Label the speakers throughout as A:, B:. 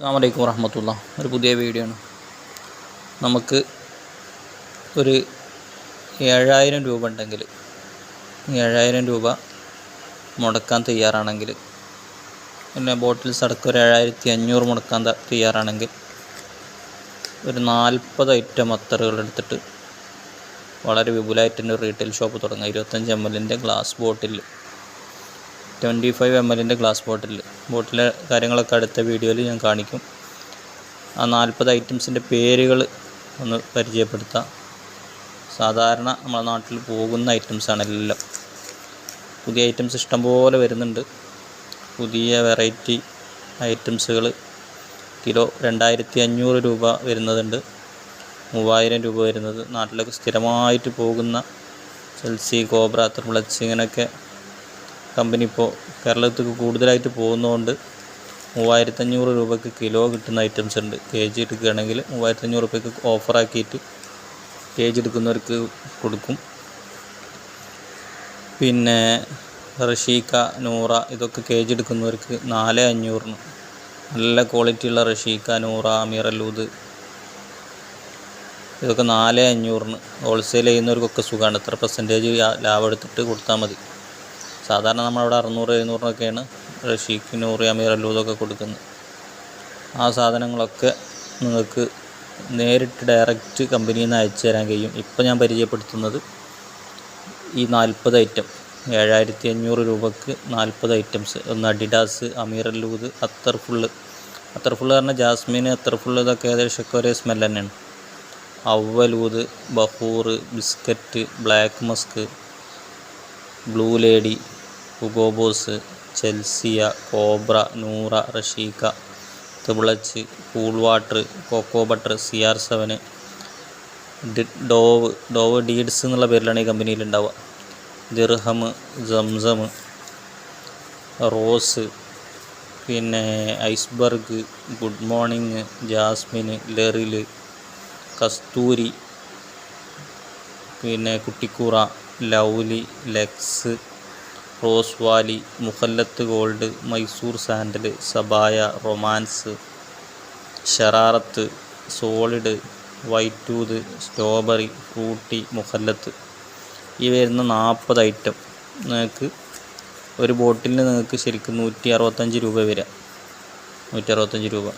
A: അസ്സാം വലൈക്കും വറഹമത്തുള്ള ഒരു പുതിയ വീഡിയോ ആണ്. നമുക്ക് ഒരു ഏഴായിരം രൂപ ഉണ്ടെങ്കിൽ ഏഴായിരം രൂപ മുടക്കാൻ തയ്യാറാണെങ്കിൽ പിന്നെ ബോട്ടിൽസ് അടക്കം ഒരു ഏഴായിരത്തി അഞ്ഞൂറ് മുടക്കാൻ തയ്യാറാണെങ്കിൽ ഒരു നാൽപ്പത് ഐറ്റം അത്തറുകൾ എടുത്തിട്ട് വളരെ വിപുലമായിട്ട് തന്നെ റീറ്റെയിൽ ഷോപ്പ് തുടങ്ങുക ഇരുപത്തഞ്ച് എം എല്ലിന്റെ glass bottle twenty five M എല്ലിന്റെ ഗ്ലാസ് ബോട്ടിൽ ബോട്ടിലെ കാര്യങ്ങളൊക്കെ അടുത്ത വീഡിയോയിൽ ഞാൻ കാണിക്കും. ആ നാൽപ്പത് ഐറ്റംസിന്റെ പേരുകൾ ഒന്ന് പരിചയപ്പെടുത്താം. സാധാരണ നമ്മുടെ നാട്ടിൽ പോകുന്ന ഐറ്റംസാണ് എല്ലാം. പുതിയ ഐറ്റംസ് ഇഷ്ടംപോലെ വരുന്നുണ്ട്. പുതിയ വെറൈറ്റി ഐറ്റംസുകൾ കിലോ രണ്ടായിരത്തി അഞ്ഞൂറ് രൂപ വരുന്നതുണ്ട്. മൂവായിരം രൂപ വരുന്നത്. നാട്ടിലൊക്കെ സ്ഥിരമായിട്ട് പോകുന്ന ചെൽസി കോബ്ര ത്രിപ്ലച്ച് ഇങ്ങനെയൊക്കെ കമ്പനി ഇപ്പോൾ കേരളത്തിൽ കൂടുതലായിട്ട് പോകുന്നതുകൊണ്ട് മൂവായിരത്തഞ്ഞൂറ് രൂപയ്ക്ക് കിലോ കിട്ടുന്ന ഐറ്റംസ് ഉണ്ട്. കെ ജി എടുക്കുകയാണെങ്കിൽ മൂവായിരത്തഞ്ഞൂറ് രൂപയ്ക്ക് ഓഫറാക്കിയിട്ട് കെ ജി എടുക്കുന്നവർക്ക് കൊടുക്കും. പിന്നെ റഷീക്ക നൂറ ഇതൊക്കെ കെ ജി എടുക്കുന്നവർക്ക് നാല് അഞ്ഞൂറിന്. നല്ല ക്വാളിറ്റിയുള്ള റഷീക്ക നൂറ അമീറല്ലൂത് ഇതൊക്കെ നാല് അഞ്ഞൂറിന്. ഹോൾസെയിൽ ചെയ്യുന്നവർക്കൊക്കെ സുഖമാണ്. ഇത്ര പെർസെന്റേജ് ലാഭം എടുത്തിട്ട് കൊടുത്താൽ മതി. സാധാരണ നമ്മളവിടെ അറുന്നൂറ് എഴുന്നൂറിനൊക്കെയാണ് റഷീക്ക് നൂറ് അമീർ അല്ലൂതൊക്കെ കൊടുക്കുന്നത്. ആ സാധനങ്ങളൊക്കെ നിങ്ങൾക്ക് നേരിട്ട് ഡയറക്റ്റ് കമ്പനിയിൽ നിന്ന് അയച്ചു തരാൻ കഴിയും. ഇപ്പോൾ ഞാൻ പരിചയപ്പെടുത്തുന്നത് ഈ നാൽപ്പത് ഐറ്റം ഏഴായിരത്തി അഞ്ഞൂറ് രൂപക്ക് നാൽപ്പത് ഐറ്റംസ് ഒന്ന് അഡിഡാസ് അമീർ അല്ലൂത് അത്തർ ഫുള്ള് അത്തർ ഫുള്ള് പറഞ്ഞാൽ ജാസ്മിൻ അത്തർ ഫുള്ള് ഇതൊക്കെ ഏകദേശമൊക്കെ ഒരേ സ്മെൽ തന്നെയാണ്. Bahoor biscuit black musk blue lady Hugo Boss Chelsea Cobra Noora റഷീക്ക തിബിളച്ച് cool water cocoa butter C R seven Dove Dove deeds എന്നുള്ള പേരിലാണ് ഈ കമ്പനിയിൽ ഉണ്ടാവുക ദിർഹം സംസം റോസ് പിന്നെ iceberg good morning jasmine Liril Kasturi പിന്നെ Cuticura. Lovely Lux rose valley മുഖല്ലത്ത് gold Mysore sandal സബായ romance ഷറാറത്ത് solid white tooth strawberry fruity മുഖല്ലത്ത് ഈ വരുന്ന നാൽപ്പത് ഐറ്റം നിങ്ങൾക്ക് ഒരു ബോട്ടിലിന് നിങ്ങൾക്ക് ശരിക്കും നൂറ്റി അറുപത്തഞ്ച് രൂപ വരിക. നൂറ്റി അറുപത്തഞ്ച് രൂപ.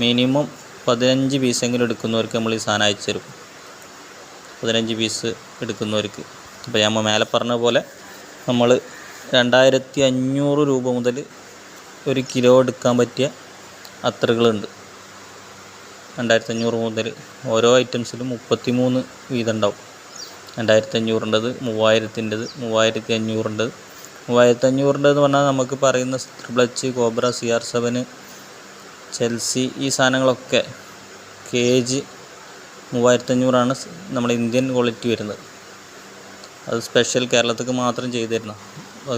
A: മിനിമം പതിനഞ്ച് പീസെങ്കിലും എടുക്കുന്നവർക്ക് നമ്മൾ ഈ സാധനം അയച്ചു തരും പതിനഞ്ച് പീസ് എടുക്കുന്നവർക്ക്. അപ്പോൾ ഞാൻ മേലെ പറഞ്ഞ പോലെ നമ്മൾ രണ്ടായിരത്തി അഞ്ഞൂറ് രൂപ മുതൽ ഒരു കിലോ എടുക്കാൻ പറ്റിയ അത്രകളുണ്ട്. രണ്ടായിരത്തി അഞ്ഞൂറ് മുതൽ ഓരോ ഐറ്റംസിലും മുപ്പത്തി മൂന്ന് വീതം ഉണ്ടാവും രണ്ടായിരത്തി അഞ്ഞൂറിന്റെത് മൂവായിരത്തിന്റെത് മൂവായിരത്തി അഞ്ഞൂറിന്റെത്. മൂവായിരത്തി അഞ്ഞൂറിന്റെന്ന് പറഞ്ഞാൽ നമുക്ക് പറയുന്ന ത്രിപ്ലച്ച് Cobra C R seven Chelsea ഈ സാധനങ്ങളൊക്കെ കെ ജി മൂവായിരത്തഞ്ഞൂറാണ് നമ്മുടെ ഇന്ത്യൻ ക്വാളിറ്റി വരുന്നത്. അത് സ്പെഷ്യൽ കേരളത്തിക്ക് മാത്രം ചെയ്തു തരുന്ന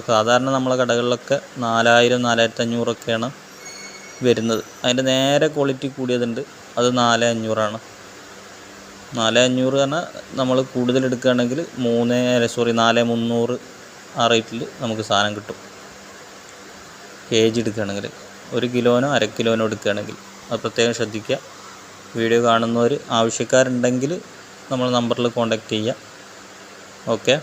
A: സാധാരണ നമ്മളെ കടകളിലൊക്കെ നാലായിരം നാലായിരത്തഞ്ഞൂറൊക്കെയാണ് വരുന്നത്. അതിന്റെ നേരെ ക്വാളിറ്റി കൂടിയതുണ്ട്. അത് നാല് അഞ്ഞൂറാണ്. നാല് അഞ്ഞൂറ് പറഞ്ഞാൽ നമ്മൾ കൂടുതൽ എടുക്കുകയാണെങ്കിൽ മൂന്ന് സോറി നാല് മുന്നൂറ് ആ റേറ്റിൽ നമുക്ക് സാധനം കിട്ടും. കെ ജി എടുക്കുകയാണെങ്കിൽ. ഒരു കിലോനോ അര കിലോനോ എടുക്കുകയാണെങ്കിൽ. അത് പ്രത്യേകം ശ്രദ്ധിക്കുക. വീഡിയോ കാണുന്നവർ ആവശ്യക്കാരുണ്ടെങ്കിൽ നമ്മളെ നമ്പറിൽ കോൺടാക്റ്റ് ചെയ്യുക ഓക്കെ?